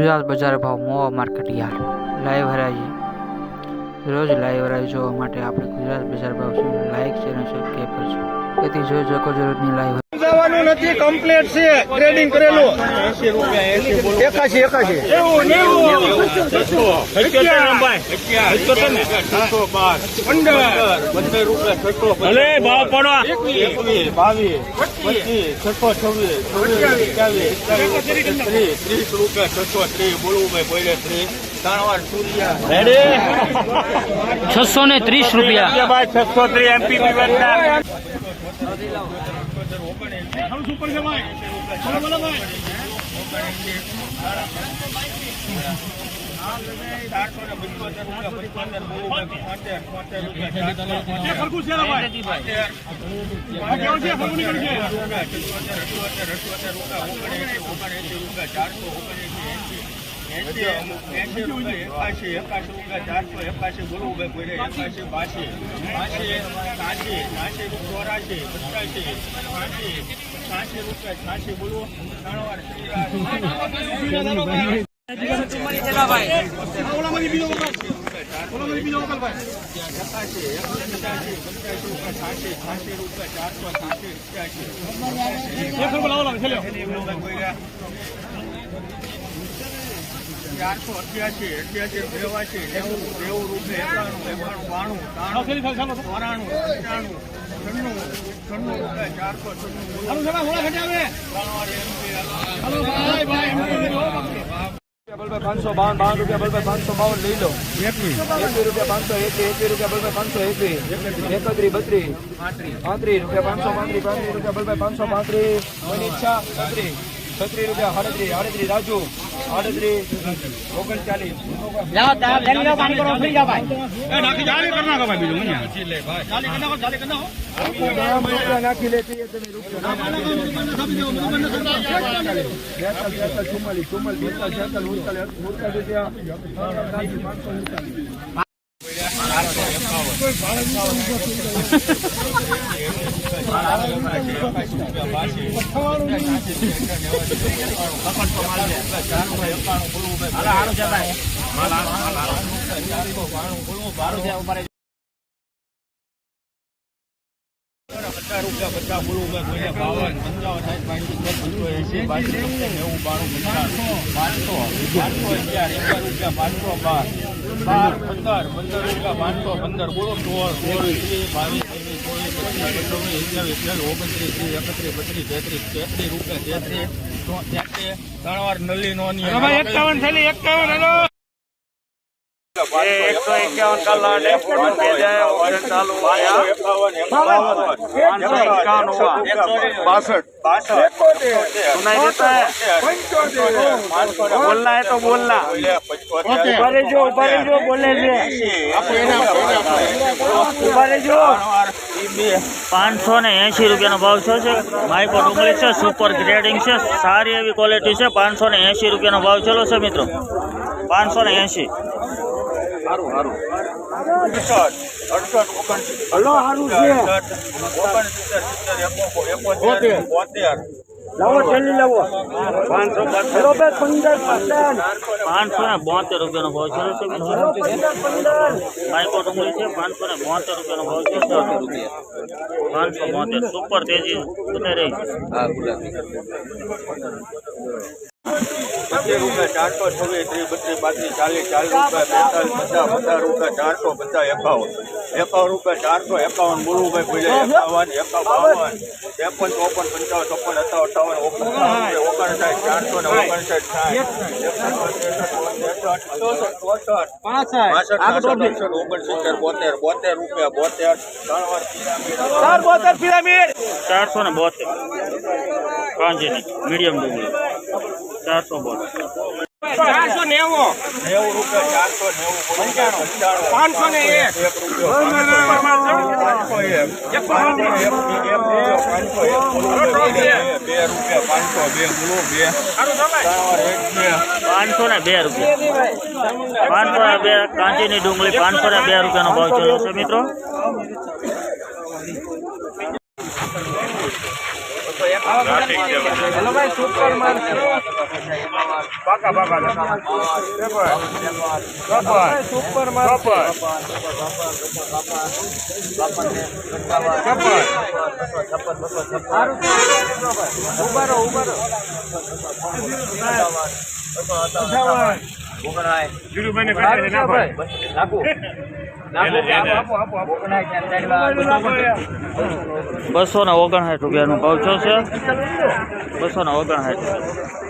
ગુજરાત બજાર ભાવ મોવા market yard live હરાજી. રોજ લાઈવ હરાજી જોવા માટે આપણે ગુજરાત બજાર ભાવ લાઈક ચેનલ સબસ્ક્રાઈબ કરજો. તેથી જોઈ શકો છો રોજની લાઈવ જવાનું નથી કમ્પ્લેટ છે ટ્રેડિંગ કરેલું. એકાશી એકાશી. ભલે ભાવ પડો. એકવીસ બાવીસ પચીસ છસો છવ્વીસ છવ્વીસ ત્રીસ ત્રીસ રૂપિયા છસો ત્રીસ બોલવું ભાઈ બોલે ત્રીસ. ત્રણ વાર ત્રીસ રેડી છસો ને. ત્રીસ રૂપિયા ભાઈ છસો ત્રીસ એમપી પીવરના એકાશી એકાશી રૂપિયા ચારસો એકાશી બોલવું ભાઈ એકાશી બાશી બાશી સાશી સાશી, ચોરાશી પચાસી સાશી સાશી, રૂપિયા છાશી બોલવું ત્રણ વાર ચારસો અઠ્યાસી અઠ્યાસી નેવાસી નેવું નેવું રૂપિયા એકાણું એકાણું બાણું ત્રાણું ચોરાણું પંચાણું છન્નું છન્નું ચારસો છન્નું પાંચસો બાવન બાવન રૂપિયા બલભાઈ પાંચસો બાવન લઈ લો. એકવી. રૂપિયા પાંચસો એકવી એકવીસ રૂપિયા બલભાઈ પાંચસો એકવી એકત્રીસ. બત્રીસ. પાંત્રીસ. રૂપિયા પાંચસો પાંત્રીસ પાંત્રીસ રૂપિયા બલભાઈ પાંચસો પાંત્રીસ. મની ઈચ્છા છત્રીસ છત્રીસ રૂપિયા આડત્રીસ આડત્રીસ રાજુ આડત્રીસ ઓગણચાલીસ નાખી લેતી ચુમ્માલીસ ચુમ્માલીસ બેતાલીસ છેતાલીસ ઉડતાલીસ ઉડતાલીસ રૂપિયા પાંચસો પચાસ રૂપિયા પચાસ બોલવું ભાઈ બોલે બાવન પંચાવન સાઠ પાંચસો પંચો એસી સત્તર નેવું બાણું પંચાણું પાંચસો પાંચસો અગિયાર અગિયાર રૂપિયા પાંચસો બાર બાર પંદર પંદર રૂપિયા પાંચસો પંદર બોલો સોળ સોળ બાવીસ. એકસો એકાવન કલાક ચાલુ બાસઠ સુનાઈ દેતા है બોલના હે તો બોલના ઊભા રહેજો ઊભા રહેજો બોલે છે ઊભા રહેજો પાંચસો ને એંશી રૂપિયાનો ભાવ છે છે. માઇકો ડુંગળી છે સુપર ગ્રેડિંગ છે સારી એવી ક્વોલિટી છે. પાંચસો ને એંશી રૂપિયાનો ભાવ ચલો છે મિત્રો. પાંચસો ને એંશી. અડસઠ અડસઠ ઓગણસિત્તેર હલો સારું છે. ઓગણસિત્તેર સિત્તેર એકોતેર લાવો છેલ્લી લાવો. પાંચસો પંદર ને બોતેર રૂપિયાનો ભાવ છે. માઇકો ડુંગળી છે પાંચસો ને બોતેર રૂપિયાનો ભાવ છે. પાંચસો બોતેર. સુપર તેજી. બતાવી રહી. પચીસ રૂપિયા ચારસો છવ્વીસ ત્રીસ બત્રીસ પાંત્રીસ ચાલીસ ચાલીસ રૂપિયા બેતાલીસ પચાસ પચાસ રૂપિયા ચારસો પચાસ એકાવન. એકાવન રૂપિયા ચારસો એકાવન બોલવું ભાઈ એકાવન એકાવન બાવન ત્રેપન ચોપન પંચાવન ચોપન અઠાવન અઠાવન ઓગણસાઠ ચારસો ને ઓગણસાઠ સાઠ ઓગણસિત્તેર બોતેર બોતેર રૂપિયા બોતેર ત્રણ બોતેર પિરામિડ. ચારસો ને બોતેર. કાંજીની મીડિયમ ડુંગળી ચારસો બોતેર. ચારસો નેવું. નેવું રૂપિયા ચારસો નેવું પંચાણું પંચાણું. પાંચસો ને એક. પાંચસો ને બે રૂપિયા પાંચસો ને બે કાંચીની ડુંગળી પાંચસો ને બે રૂપિયાનો ભાવ ચલો છે મિત્રો. હેલો ભાઈ સુપર માર્કેટ પાકા પાકા સુપર માર્કેટ સારું ઊભા રહો ઊભા રહો જીરુભાઈને સારું છે ભાઈ બસો ને ઓગણસાઠ રૂપિયાનો ભાવ છો છે બસો ને ઓગણસાઠ.